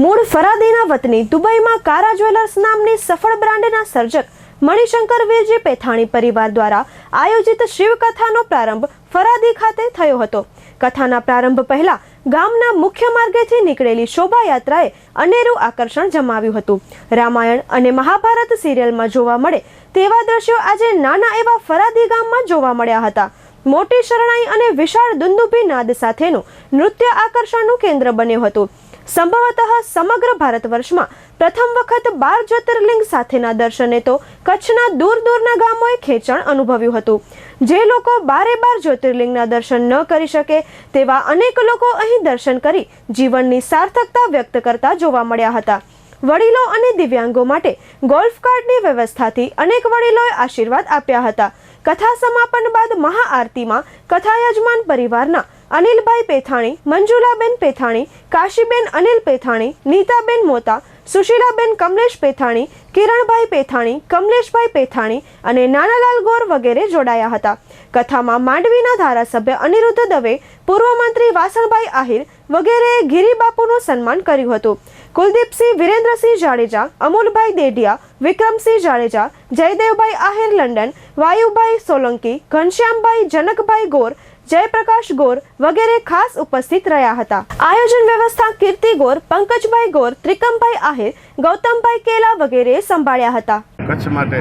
મૂળ ફરાદીના વતની દુબઈમાં કારા જ્વેલર્સ નામની સફળ બ્રાન્ડના સર્જક મણિશંકર વીરજી પેથાણી પરિવાર દ્વારા આયોજિત શિવકથાનો પ્રારંભ ફરાદી ખાતે થયો હતો. કથાના પ્રારંભ પહેલા ગામના મુખ્ય માર્ગેથી નીકળેલી શોભાયાત્રાએ અનેરું આકર્ષણ જમાવ્યું હતું. રામાયણ અને મહાભારત સિરિયલમાં જોવા મળે તેવા દ્રશ્યો આજે નાના એવા ફરાદી ગામમાં જોવા મળ્યા હતા. મોટી શરણાઈ અને વિશાળ દુંદુભી નાદ સાથેનું નૃત્ય આકર્ષણનું કેન્દ્ર બન્યું હતું. સંભવતઃ સમગ્ર ભારત વર્ષમાં પ્રથમ વખત બાર જ્યોતિર્લિંગ સાથેના દર્શને તો કચ્છના દૂર દૂરના ગામોએ ખેંચાણ અનુભવ્યું હતું. જે લોકો બારે બાર જ્યોતિર્લિંગના દર્શન ન કરી શકે તેવા અનેક લોકો અહીં દર્શન કરી જીવનની સાર્થકતા વ્યક્ત કરતા જોવા મળ્યા હતા. વડીલો અને દિવ્યાંગો માટે ગોલ્ફ કાર્ડની વ્યવસ્થાથી અનેક વડીલોએ આશીર્વાદ આપ્યા હતા. કથા સમાપન બાદ મહાઆરતીમાં કથા યજમાન પરિવારના અનિલભાઈ પેથાણી, મંજુલાબેન પેથાણી, કાશીબેન અનિલ પેથાણી, નીતાબેન મોતા, સુશીલાબેન કમલેશ પેથાણી, કિરણભાઈ પેથાણી, કમલેશભાઈ પેથાણી અને નાનાલાલ ગોર વગેરે જોડાયા હતા. કથામાં માંડવીના ધારાસભ્ય અનિરુદ્ધ દવે પૂર્વ મંત્રી વાસણભાઈ આહિર વગેરેએ ગિરિબાપુનું સન્માન કર્યું હતું. કુલદીપસિંહ વિરેન્દ્રસિંહ જાડેજા, અમુલભાઈ દેઢિયા વિક્રમસિંહ જાડેજા, જયદેવભાઈ આહિર લંડન, વાયુભાઈ સોલંકી, ઘનશ્યામભાઈ જનકભાઈ ગોર જયપ્રકાશ ગોર વગેરે ખાસ ઉપસ્થિત રહ્યા હતા. આયોજન વ્યવસ્થા કીર્તિ ગોર, પંકજભાઈ ગોર, ત્રિકમભાઈ આહિર, ગૌતમભાઈ કેલા વગેરે સંભાળ્યા હતા. કચ્છ માટે,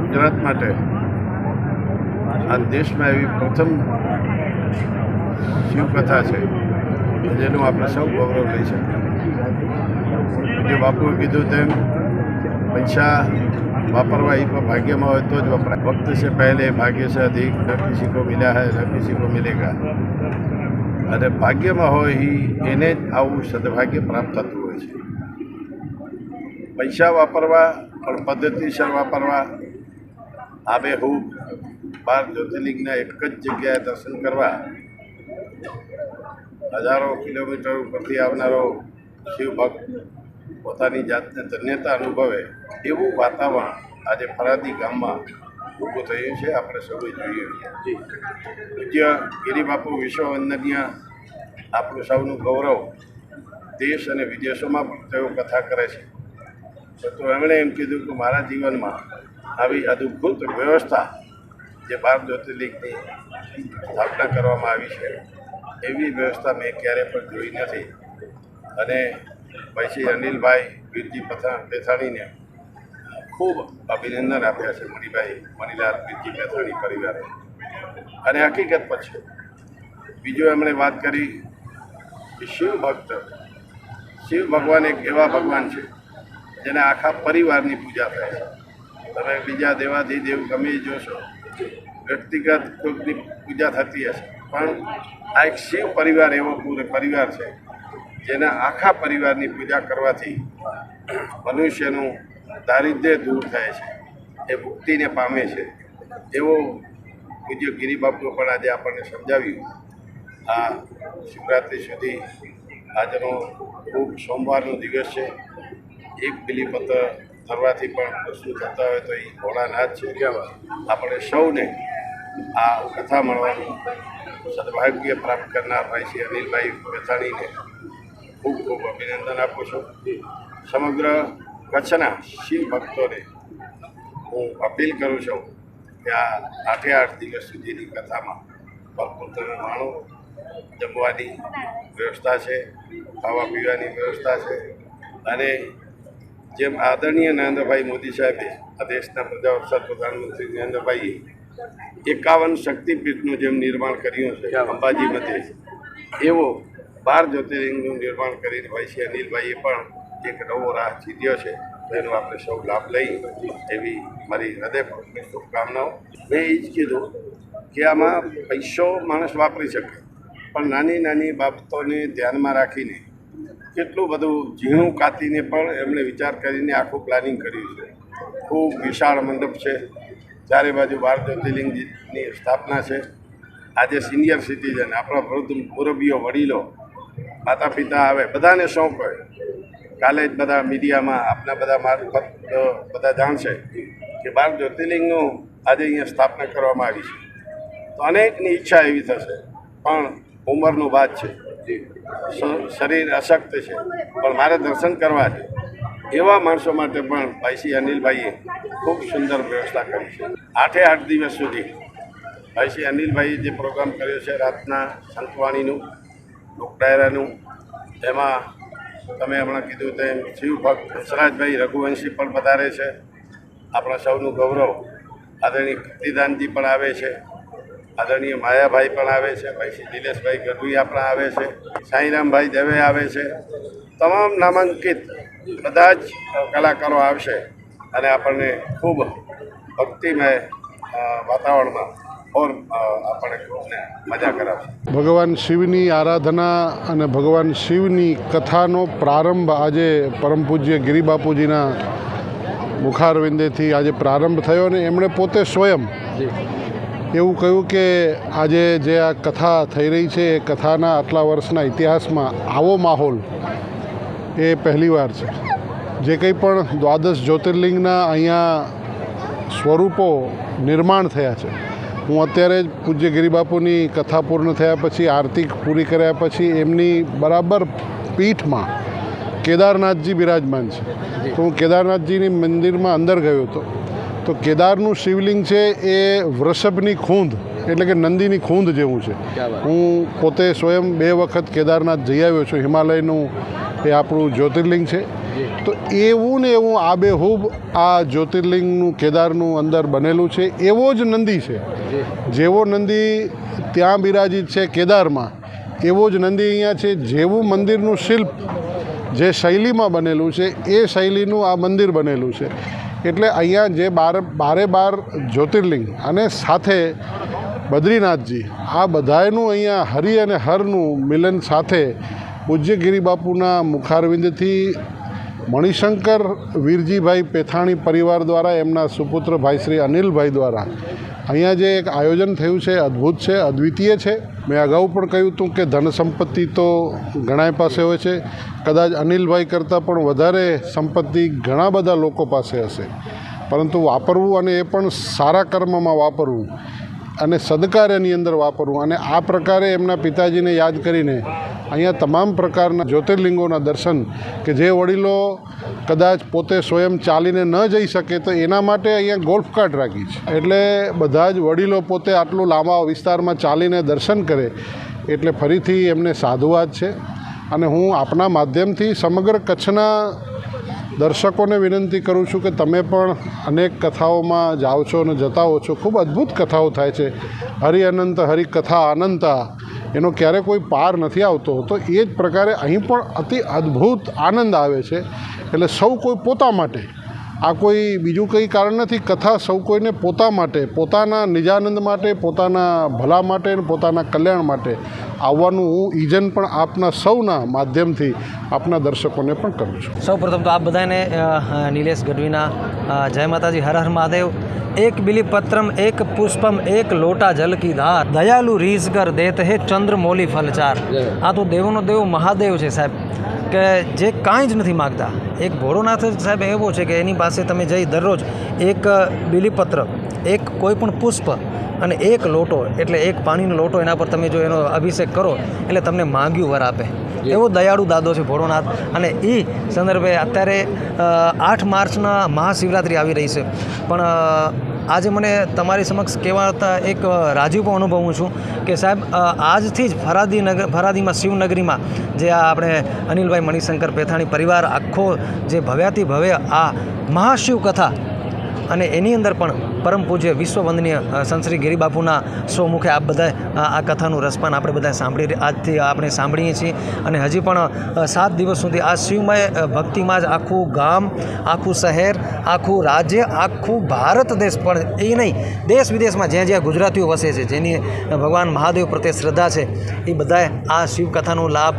ગુજરાત માટે આ દેશમાં એવી પ્રથમ શિવકથા છે, જેનું આપણે સૌ ગૌરવ લઈ શકીએ. જે બાપુએ કીધું તેમ, પૈસા વાપરવા એ પણ ભાગ્યમાં હોય તો જ વપરાય. વક્ત છે પહેલે, ભાગ્ય છે અધિક. ન કિસી કો મિલા હૈ ન કિસી કો મિલેગા. અને ભાગ્યમાં હોય એ એને જ આવું સદભાગ્ય પ્રાપ્ત થતું હોય છે. પૈસા વાપરવા, પણ પદ્ધતિસર વાપરવા આબેહૂબ બાર જ્યોતિર્લિંગના એક જ જગ્યાએ દર્શન કરવા, હજારો કિલોમીટર ઉપરથી આવનારો શિવભક્ત પોતાની જાતને ધન્યતા અનુભવે એવું વાતાવરણ આજે ફરાદી ગામમાં ઊભું થયું છે. આપણે સૌએ જોઈએ. પૂજ્ય ગિરિબાપુ વિશ્વવંદનીય આપણું સૌનું ગૌરવ દેશ અને વિદેશોમાં પણ તેઓ કથા કરે છે. તો એમણે એમ કીધું કે મારા જીવનમાં આવી અદભુત વ્યવસ્થા જે બાર જ્યોતિર્લિંગની સ્થાપના કરવામાં આવી છે એવી વ્યવસ્થા મેં ક્યારે પણ જોઈ નથી. અને પછી અનિલભાઈ, વીરજી પથાણ પેથાણીને ખૂબ અભિનંદન આપ્યા છે મણિભાઈ, મણિલાલ, વીરજી પેથાણી પરિવારે. અને હકીકત પછી બીજું એમણે વાત કરી કે શિવ ભક્ત, શિવ ભગવાન એક એવા ભગવાન છે જેને આખા પરિવારની પૂજા થાય છે. તમે બીજા દેવાથી દેવ ગમે જોશો, વ્યક્તિગત કોઈકની પૂજા થતી હશે, પણ આ એક શિવ પરિવાર એવો પૂરો પરિવાર છે જેના આખા પરિવારની પૂજા કરવાથી મનુષ્યનું દારિદ્ર્ય દૂર થાય છે. એ મુક્તિને પામે છે. એવો પૂજ્ય ગિરિબાપુએ પણ આજે આપણને સમજાવ્યું. આ શિવરાત્રિ સુધી આજનો ખૂબ સોમવારનો દિવસ છે. એક બિલીપત્ર ધરવાથી પણ પ્રશ્નો થતા હોય તો એ ભોળાનાથ છે. આપણે સૌને આ કથા મળવાનું સદભાગ્ય પ્રાપ્ત કરનાર ભાઈ શ્રી અનિલભાઈ પેથાણીને ખૂબ ખૂબ અભિનંદન આપું છું. સમગ્ર કચ્છના શિવ ભક્તોને હું અપીલ કરું છું કે આ આઠે આઠ દિવસ સુધીની કથામાં તમે માણો. જમવાની વ્યવસ્થા છે ખાવા પીવાની વ્યવસ્થા છે અને જેમ આદરણીય નરેન્દ્રભાઈ મોદી સાહેબે આ દેશના પ્રજાવત્સલ પ્રધાનમંત્રી નરેન્દ્રભાઈએ એકાવન શક્તિપીઠનું જેમ નિર્માણ કર્યું છે, અંબાજી મધ્યે, એવો બાર જ્યોતિર્લિંગનું નિર્માણ કરીને ભાઈ શ્રી અનિલભાઈએ પણ એક નવો રાહ ચીધ્યો છે. એનો આપણે સૌ લાભ લઈ એવી મારી હૃદયપૂર્વકની શુભકામનાઓ. મેં એ જ કીધું કે આમાં પૈસો માણસ વાપરી શકે. પણ નાની નાની બાબતોને ધ્યાનમાં રાખીને કેટલું બધું ઝીણું કાતીને પણ એમણે વિચાર કરીને આખું પ્લાનિંગ કર્યું છે. ખૂબ વિશાળ મંડપ છે. ચારે બાજુ બાર જ્યોતિર્લિંગની સ્થાપના છે. આજે સિનિયર સિટીઝન આપણા વૃદ્ધ મુરબીઓ વડીલો માતા પિતા આવે, બધાને શોખ હોય. કાલે જ બધા મીડિયામાં આપના બધા મારું બધા જાણશે કે બાર જ્યોતિર્લિંગનું આજે અહીંયા સ્થાપના કરવામાં આવી છે. તો અનેકની ઈચ્છા એવી થશે, પણ ઉંમરનો વાત છે. શરીર અશક્ત છે, પણ મારે દર્શન કરવા છે. એવા માણસો માટે પણ ભાઈ શ્રી અનિલભાઈએ ખૂબ સુંદર વ્યવસ્થા કરી છે. આઠે આઠ દિવસ સુધી ભાઈ શ્રી અનિલભાઈએ જે પ્રોગ્રામ કર્યો છે, રાતના સંતવાણીનું લોકડાયરાનું. તેમાં તમે હમણાં કીધું તેમ શિવ ભક્ત હંસરાજભાઈ રઘુવંશી પણ વધારે છે. આપણા સૌનું ગૌરવ. આદરણીય ભક્તિદાનજી પણ આવે છે. આદરણીય માયાભાઈ પણ આવે છે. ભાઈ શ્રી નિલેશભાઈ ગઢવી પણ આવે છે. સાંઈરામભાઈ દવે આવે છે. તમામ નામાંકિત બધા જ કલાકારો આવશે. અને આપણને ખૂબ ભક્તિમય વાતાવરણમાં ઓર ને મજા કરાવશે. ભગવાન શિવની આરાધના અને ભગવાન શિવની કથાનો પ્રારંભ આજે પરમ પૂજ્ય ગિરિબાપુજીના મુખારવિંદેથી આજે પ્રારંભ થયો અને એમણે પોતે સ્વયં એવું કહ્યું કે આજે જે આ કથા થઈ રહી છે એ કથાના આટલા વર્ષના ઇતિહાસમાં આવો માહોલ એ પહેલીવાર છે. જે કંઈ પણ દ્વાદશ જ્યોતિર્લિંગના અહીંયા સ્વરૂપો નિર્માણ થયા છે હું અત્યારે જ પૂજ્ય ગિરિબાપુની કથા પૂર્ણ થયા પછી આરતી પૂરી કર્યા પછી એમની બરાબર પીઠમાં કેદારનાથજી બિરાજમાન છે. તો હું કેદારનાથજીની મંદિરમાં અંદર ગયો હતો. તો કેદારનું શિવલિંગ છે એ વૃષભની ખૂંદ એટલે કે નંદીની ખૂંદ જેવું છે. હું પોતે સ્વયં બે વખત કેદારનાથ જઈ આવ્યો છું. હિમાલયનું એ આપણું જ્યોતિર્લિંગ છે. તો એવું ને એવું આબેહૂબ આ જ્યોતિર્લિંગનું કેદારનું અંદર બનેલું છે, એવો જ નંદી છે. જેવો નંદી ત્યાં બિરાજિત છે કેદારમાં, એવો જ નંદી અહીંયા છે, જેવું મંદિરનું શિલ્પ જે શૈલીમાં બનેલું છે, એ શૈલીનું આ મંદિર બનેલું છે. એટલે અહીંયા જે બાર, બારે બાર જ્યોતિર્લિંગ અને સાથે બદ્રીનાથજી, આ બધાયનું અહીંયા હરિ અને હરનું મિલન સાથે પૂજ્ય ગિરિબાપુના મુખારવિંદથી મણિશંકર વીરજીભાઈ પેથાણી પરિવાર દ્વારા એમના સુપુત્ર ભાઈ શ્રી અનિલભાઈ દ્વારા અહીંયા જે એક આયોજન થયું છે, અદ્ભુત છે, અદ્વિતીય છે. મેં અગાઉ પણ કહ્યું હતું કે ધન સંપત્તિ તો ઘણાય પાસે હોય છે. કદાચ અનિલભાઈ કરતાં પણ વધારે સંપત્તિ ઘણા બધા લોકો પાસે હશે. પરંતુ વાપરવું અને એ પણ સારા કર્મમાં વાપરવું અને સદકાર્યની અંદર વાપરવું. અને આ પ્રકારે એમના પિતાજીને યાદ કરીને અહીંયા તમામ પ્રકારના જ્યોતિર્લિંગોના દર્શન કે જે વડીલો કદાચ પોતે સ્વયં ચાલીને ન જઈ શકે તો એના માટે અહીંયા ગોલ્ફ કાર્ટ રાખી છે. એટલે બધા જ વડીલો પોતે આટલું લાંબા વિસ્તારમાં ચાલીને દર્શન કરે એટલે ફરીથી એમને સાધુવાદ છે. અને હું આપના માધ્યમથી સમગ્ર કચ્છના દર્શકોને વિનંતી કરું છું કે તમે પણ અનેક કથાઓમાં જાઓ છો અને જતા હો છો. ખૂબ અદ્ભુત કથાઓ થાય છે. હરિ અનંત, હરિ કથા અનંતા. એનો ક્યારે કોઈ પાર નથી આવતો. તો એ જ પ્રકારે અહીં પણ અતિ અદ્ભુત આનંદ આવે છે. એટલે સૌ કોઈ પોતા માટે. આ કોઈ બીજું કંઈ કારણ નથી. કથા સૌ કોઈને પોતા માટે, પોતાના નિજાનંદ માટે, પોતાના ભલા માટે અને પોતાના કલ્યાણ માટે. આવવાનું હું ઇજન પણ આપના સૌના માધ્યમથી આપના દર્શકોને પણ કરું છું. સૌ પ્રથમ તો આપ બધાને નિલેશ ગઢવીના જય માતાજી, હર હર મહાદેવ, એક બિલીપત્રમ, એક પુષ્પમ, એક લોટા જલ કી ધાર, દયાલુ રીઝ કર દેત હે ચંદ્ર મોલી ફલચાર આ તો દેવોનો દેવ મહાદેવ છે સાહેબ, કે જે કાંઈ જ નથી માગતા. એક ભોળોનાથ સાહેબ એવો છે કે એની પાસે તમે જઈ દરરોજ એક બિલીપત્ર, એક કોઈ પણ પુષ્પ અને એક લોટો એટલે એક પાણીનો લોટો એના પર તમે જો એનો અભિષેક કરો એટલે તમને માંગ્યું વર આપે. એવો દયાળુ દાદો છે ભોળોનાથ. અને એ સંદર્ભે અત્યારે આઠ માર્ચના મહાશિવરાત્રિ આવી રહી છે. પણ આજે મને તમારી સમક્ષ કહેવાતા એક રાજીવ પણ અનુભવું છું કે સાહેબ આજથી જ ફરાદી નગર ફરાદીમાં શિવનગરીમાં જે આ આપણે અનિલભાઈ મણિશંકર પેથાણી પરિવાર આખો જે ભવ્યાતિ ભવ્ય આ મહાશિવ કથા અને એની અંદર પણ પરમ પૂજ્ય વિશ્વવંદનીય અ, ગિરિબાપુના સ્વમુખે આપ બધા આ આ કથાનું રસપાન આપણે બધા સાંભળી આજથી આપણે સાંભળીએ છીએ. અને હજી પણ સાત દિવસ સુધી આ શિવમય ભક્તિમાં જ આખું ગામ આખું શહેર આખું રાજ્ય આખું ભારત દેશ પણ એ નહીં દેશ વિદેશમાં જ્યાં જ્યાં ગુજરાતીઓ વસે છે જેની ભગવાન મહાદેવ પ્રત્યે શ્રદ્ધા છે એ બધાએ આ શિવ કથાનો લાભ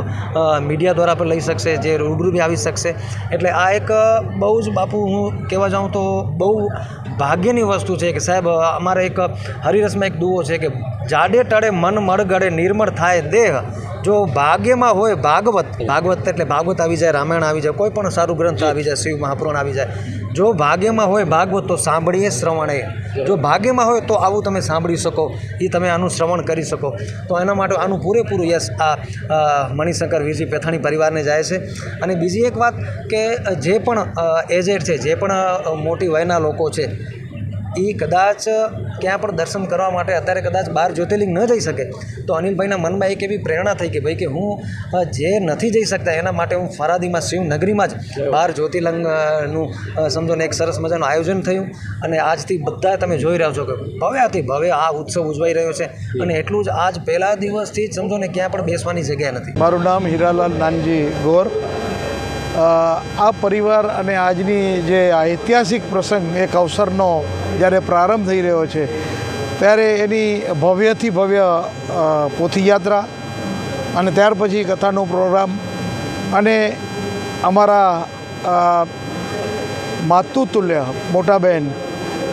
મીડિયા દ્વારા પણ લઈ શકશે જે રૂબરૂ બી આવી શકશે. એટલે આ એક બહુ જ બાપુ હું કહેવા જાઉં તો બહુ ભાગ્યની વસ્તુ છે કે સાહેબ અમારે એક હરિરસમાં એક દુઓ છે કે જાડે ટળે મન મળગળે નિર્મળ થાય દેહ. જો ભાગ્યમાં હોય ભાગવત ભાગવત એટલે ભાગવત આવી જાય, રામાયણ આવી જાય, કોઈ પણ સારું ગ્રંથ આવી જાય, શિવ મહાપુરાણ આવી જાય. જો ભાગ્યમાં હોય ભાગવત તો સાંભળીએ શ્રવણે. જો ભાગ્યમાં હોય તો આવું તમે સાંભળી શકો એ તમે આનું શ્રવણ કરી શકો. તો એના માટે આનું પૂરેપૂરું યશ આ મણિશંકર વીરજી પેથાણી પરિવારને જાય છે. અને બીજી એક વાત કે જે પણ એજેડ છે, જે પણ મોટી વયના લોકો છે એ કદાચ ક્યાં પણ દર્શન કરવા માટે અત્યારે કદાચ બાર જ્યોતિર્લિંગ ન જઈ શકે, તો અનિલભાઈના મનમાં એક એવી પ્રેરણા થઈ કે ભાઈ કે હું જે નથી જઈ શકતા એના માટે હું ફરાદીમાં, શિવનગરીમાં જ બાર જ્યોતિર્લિંગનું સમજો ને એક સરસ મજાનું આયોજન થયું. અને આજથી બધા તમે જોઈ રહ્યા છો કે ભવ્યાથી ભવ્ય આ ઉત્સવ ઉજવાઈ રહ્યો છે. અને એટલું જ આજ પહેલા દિવસથી જ સમજો ને ક્યાં પણ બેસવાની જગ્યા નથી. મારું નામ હીરાલાલ નાનજી ગોર. આ પરિવાર અને આજની જે ઐતિહાસિક પ્રસંગ, એક અવસરનો જ્યારે પ્રારંભ થઈ રહ્યો છે, ત્યારે એની ભવ્યથી ભવ્ય પોથીયાત્રા અને ત્યાર પછી કથાનો પ્રોગ્રામ અને અમારા માતુતુલ્ય મોટાબેન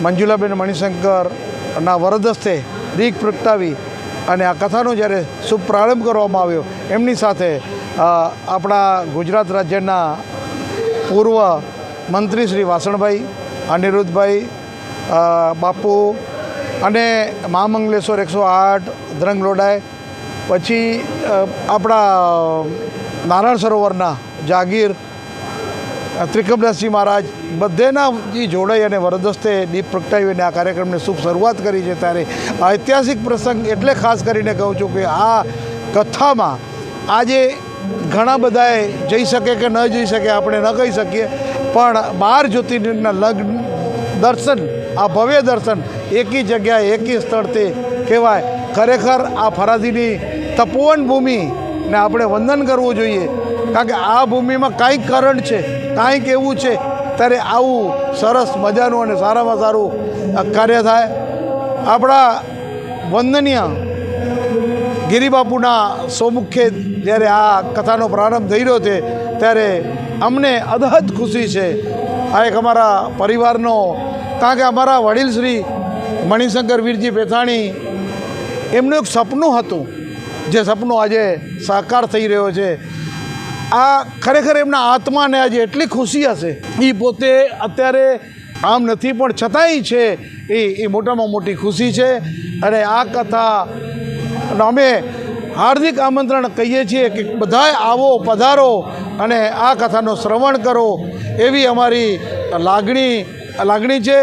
મંજુલાબેન મણિશંકરના વરદસ્તે દીક પ્રગટાવી અને આ કથાનો જ્યારે શુભ પ્રારંભ કરવામાં આવ્યો, એમની સાથે આપણા ગુજરાત રાજ્યના પૂર્વ મંત્રી શ્રી વાસણભાઈ અનિરુદ્ધભાઈ બાપુ અને મહામંગલેશ્વર એકસો આઠ, ધ્રંગ લોડાય, પછી આપણા નારાયણ સરોવરના જાગીર ત્રિકમદાસજી મહારાજ બધેના જે જોડાઈ અને વરદસ્તે દીપ પ્રગટાવીને આ કાર્યક્રમની શુભ શરૂઆત કરી છે ત્યારે ઐતિહાસિક પ્રસંગ એટલે ખાસ કરીને કહું છું કે આ કથામાં આજે ઘણા બધાએ જઈ શકે કે ન જઈ શકે આપણે ન કહી શકીએ, પણ બાર જ્યોતિર્લિંગના લગ્ન, દર્શન, આ ભવ્ય દર્શન એકી જગ્યાએ, એકી સ્થળથી કહેવાય. ખરેખર આ ફરાદીની તપોવન ભૂમિને આપણે વંદન કરવું જોઈએ. કારણ કે આ ભૂમિમાં કાંઈક કરંટ છે, કાંઈક એવું છે. ત્યારે આવું સરસ મજાનું અને સારામાં સારું કાર્ય થાય. આપણા વંદનીય ગિરિબાપુના સોમુખે જ્યારે આ કથાનો પ્રારંભ થઈ રહ્યો છે, ત્યારે અમને અદહદ ખુશી છે. આ એક અમારા પરિવારનો, કારણ કે અમારા વડીલ શ્રી મણિશંકર વીરજી પેથાણી, એમનું એક સપનું હતું. જે સપનું આજે સાકાર થઈ રહ્યો છે. આ ખરેખર એમના આત્માને આજે એટલી ખુશી હશે. એ પોતે અત્યારે આમ નથી, પણ છતાંય છે એ એ મોટામાં મોટી ખુશી છે. અને આ કથા અમે હાર્દિક આમંત્રણ કહીએ છીએ કે બધાય આવો, પધારો અને આ કથાનો શ્રવણ કરો એવી અમારી લાગણી લાગણી છે.